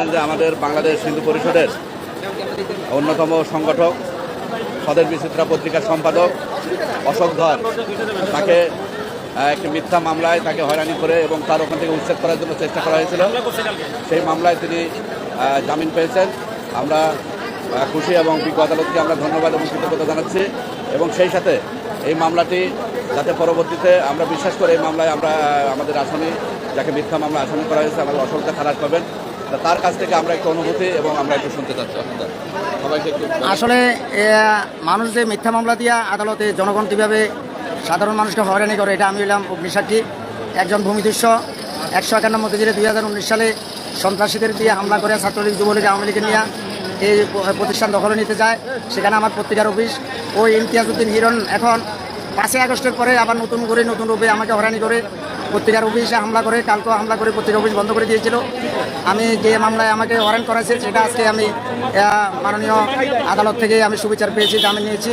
জানেন যে আমাদের বাংলাদেশ হিন্দু পরিষদের অন্যতম সংগঠক সদের বিচিত্রা পত্রিকার সম্পাদক অশোক ধর। তাকে একটি মিথ্যা মামলায় তাকে হয়রানি করে এবং তার ওখান থেকে উচ্ছেদ করার জন্য চেষ্টা করা হয়েছিল। সেই মামলায় তিনি জামিন পেয়েছেন। আমরা খুশি এবং বিজ্ঞ আদালতকে আমরা ধন্যবাদ এবং কৃতজ্ঞতা জানাচ্ছি এবং সেই সাথে এই মামলাটি যাতে পরবর্তীতে আমরা বিশ্বাস করে এই মামলায় আমরা আমাদের আসামি, যাকে মিথ্যা মামলা আসামি করা হয়েছে, আমাদের অসলতা খারাপ পাবেন। তার কাছ থেকে আমরা একটু অনুভূতি এবং আমরা একটু শুনতে চাচ্ছি। আসলে মানুষ যে মিথ্যা মামলা দিয়া আদালতে জনগণ কীভাবে সাধারণ মানুষকে হয়রানি করে, এটা আমি হইলাম অগ্নিসাক্ষী একজন ভূমিদস্য একশো একান্ন মতিজিরে দুই হাজার উনিশ সালে সন্ত্রাসীদের দিয়ে হামলা করে ছাত্রলীগ যুবলীগ আওয়ামী লীগের নিয়ে এই প্রতিষ্ঠান দখলে নিতে যায়। সেখানে আমার পত্রিকার অফিস। ওই ইমতিয়াজউদ্দিন হিরণ এখন পাঁচই আগস্টের পরে আবার নতুন করে নতুন রূপে আমাকে হরানি করে, পত্রিকার অফিসে হামলা করে কালকে হামলা করে, পত্রিকার অফিস বন্ধ করে দিয়েছিল। আমি যে মামলায় আমাকে হরান করেছে, সেটা আজকে আমি মাননীয় আদালত থেকে আমি সুবিচার পেয়েছি, জামিন নিয়েছি।